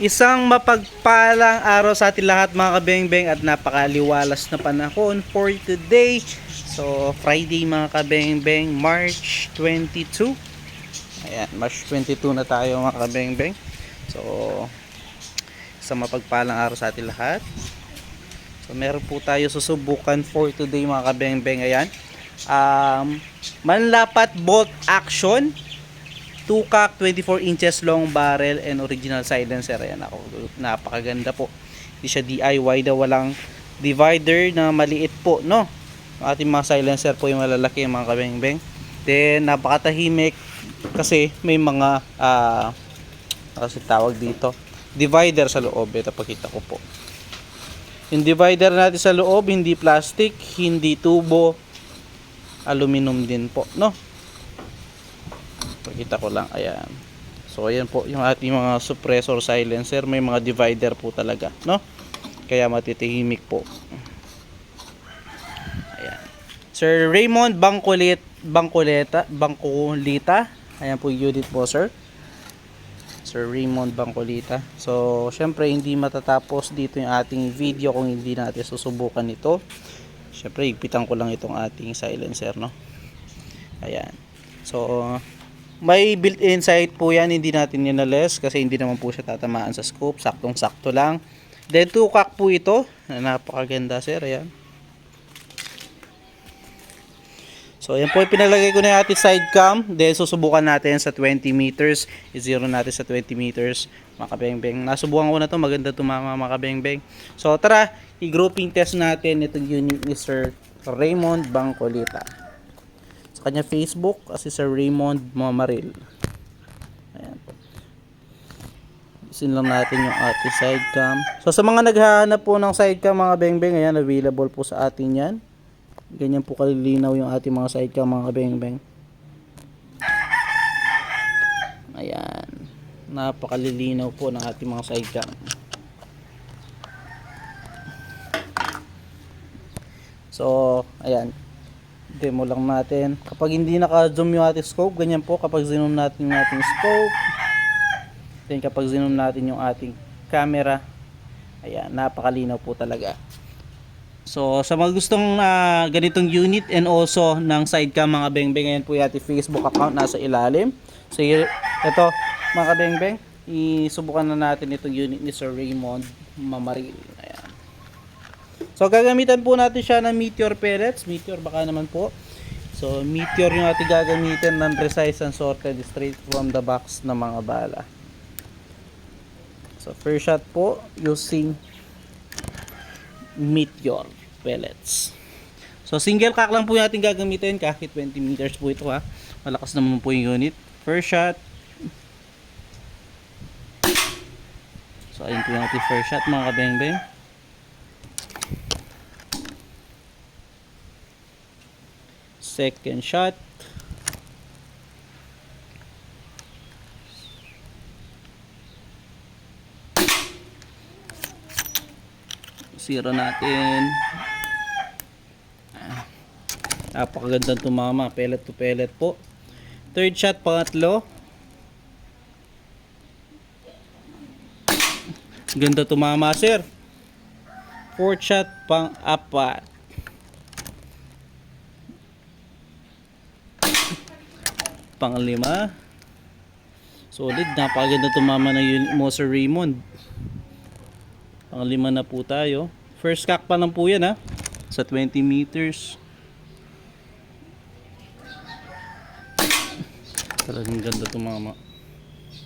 Isang mapagpalang araw sa ating lahat mga kabeng-beng at napakaliwalas na panahon for today. So, Friday mga kabeng-beng, March 22. Ayan, March 22 na tayo mga kabeng-beng. So, isang mapagpalang araw sa ating lahat. So, meron po tayo susubukan for today mga kabeng-beng. Ayan. Um, manlapat bolt action 2-cock, 24 inches long barrel and original silencer. Ayan ako, napakaganda po. Hindi siya DIY daw, walang divider na maliit po, no? Ang ating mga silencer po yung malalaki, mga kabeng-beng. Then, napakatahimik kasi may mga, ah, kasi tawag dito, divider sa loob. Ito, pakita ko po. Yung divider natin sa loob, hindi plastic, hindi tubo, aluminum din po, no? Pakita ko lang, ayan. So, ayan po yung ating mga suppressor silencer. May mga divider po talaga, no? Kaya matitihimik po. Ayan. Sir Raymond Bangkulit, Bangkuleta, Bangkulita. Ayan po yung unit po, sir. Sir Raymond Bangkulita. So, syempre hindi matatapos dito yung ating video kung hindi natin susubukan ito. Syempre, higpitan ko lang itong ating silencer, no? Ayan. So, may built-in sight po yan, hindi natin ninales kasi hindi naman po siya tatamaan sa scope, saktong-sakto lang. Then 2 cock po ito, na napakaganda sir, ayan. So ayan po, pinalagay ko na yung side cam, then susubukan natin sa 20 meters, i-zero natin sa 20 meters, mga kabeng-beng. Nasubukan ko na to, maganda tumama mga kabeng-beng. So tara, i-grouping test natin itong unit ni Sir Raymond Bangcolita sa kanya Facebook kasi Sir Raymond Mamaril. Ayan. Isin lang natin yung ating side cam. So sa mga naghahanap po ng side cam mga beng-beng, ayan available po sa atin yan. Ganyan po kalilinaw yung ating mga side cam mga beng-beng. Ayan. Napakalilinaw po ng ating mga side cam. So, ayan demo lang natin. Kapag hindi naka-zoom yung ating scope, ganyan po kapag zoom natin yung ating scope. Then kapag zoom natin yung ating camera, ayan, napakalinaw po talaga. So, sa mga gustong ah, ganitong unit and also ng sidecam mga bengbeng, ayan po yung ating Facebook account nasa ilalim. So, ito mga kabengbeng, isubukan na natin itong unit ni Sir Raymond Mamaril. So gagamitan po natin siya ng meteor pellets. Meteor baka naman po. So meteor yung ating gagamitin ng precise and sorted straight from the box ng mga bala. So first shot po using meteor pellets. So single cock lang po yung ating gagamitin kahit 20 meters po ito ha. Malakas naman po yung unit. First shot. So ayun po yung ating first shot mga kabeng-beng. Second shot. Zero natin. Ah, napakagandang tumama pellet to pellet po. Third shot pangatlo. Ganda tumama sir. Fourth shot pang apat panglima. Solid. Napakaganda tumama ng unit mo Sir Raymond. Panglima na po tayo. First cock pa lang po yan ha? Sa 20 meters. Talagang ganda tumama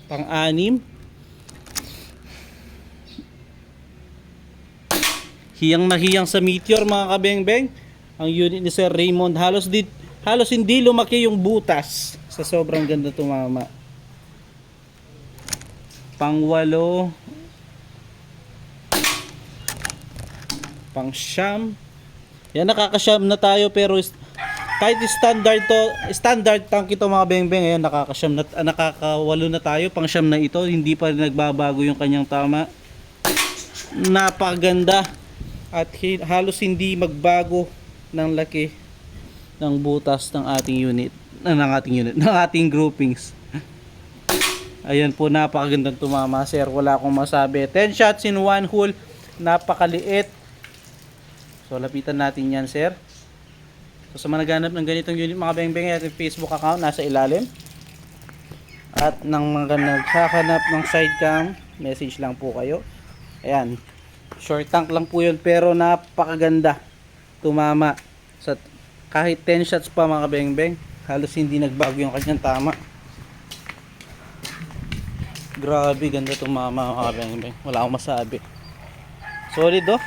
pang anim hiyang na hiyang sa meteor mga kabeng-beng. Ang unit ni Sir Raymond halos di halos hindi lumaki yung butas sa sobrang ganda tumama. Pangwalo. Pang siyam. Yan nakakasyam na tayo pero kahit standard to standard tank ito mga beng-beng ayan nakakasyam na ah, nakakawalo na tayo pang siyam na ito hindi pa rin nagbabago yung kanyang tama napakaganda at halos hindi magbago ng laki ng butas ng ating unit ng ating unit ng ating groupings Ayan po, napakagandang tumama, sir. Wala akong masabi. 10 shots in one hole. Napakaliit. So, lapitan natin yan, sir. So, sa mga ng ganitong unit, mga beng-beng, ating Facebook account, nasa ilalim. At nang mga naghahanap ng side cam, message lang po kayo. Ayan. Short tank lang po yun, pero napakaganda. Tumama. Sa, kahit 10 shots pa, mga beng-beng, halos hindi nagbago yung kanyang tama. Grabe, ganda tumama mga beng-beng. Wala akong masabi. Solid oh.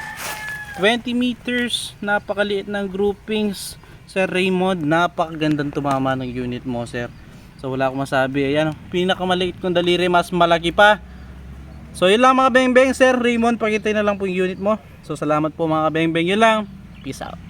20 meters, napakaliit ng groupings. Sir Raymond, napakagandang tumama ng unit mo, sir. So wala akong masabi. Ayan, pinakamaliit kong daliri, mas malaki pa. So yun lang mga beng-beng, sir Raymond, pakitay na lang po yung unit mo. So salamat po mga beng-beng, yun lang. Peace out.